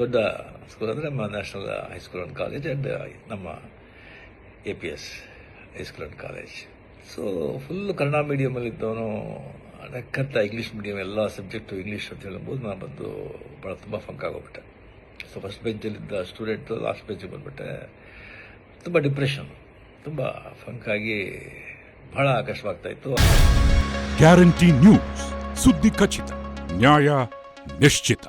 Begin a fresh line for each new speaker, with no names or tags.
ದೊಡ್ಡ ಸ್ಕೂಲ್ ಅಂದರೆ ನಮ್ಮ national high school and college and ನಮ್ಮ A P S high school and college so full Kannada ಮೀಡಿಯಮಲ್ಲಿದ್ದವನು ಅದಕ್ಕಂತ English medium ಎಲ್ಲ subject English ಅಂತ ಹೇಳ್ಬೋದು ನಾನು ಬಂದು ಭಾಳ ತುಂಬ ಫಂಕ್ ಆಗೋಗ್ಬಿಟ್ಟೆ. ಸೊ ಫಸ್ಟ್ ಬೆಂಚಲ್ಲಿದ್ದ ಸ್ಟೂಡೆಂಟು ಲಾಸ್ಟ್ ಬೆಂಚಿಗೆ ಬಂದುಬಿಟ್ಟೆ. ತುಂಬ ಡಿಪ್ರೆಷನ್ ತುಂಬ ಫಂಕಾಗಿ ಬಹಳ ಭಾಳ ಕಷ್ಟವಾಗ್ತಾ ಇತ್ತು.
ಗ್ಯಾರಂಟಿ ನ್ಯೂಸ್ ಸುದ್ದಿ ಖಚಿತ, ನ್ಯಾಯ ನಿಶ್ಚಿತ.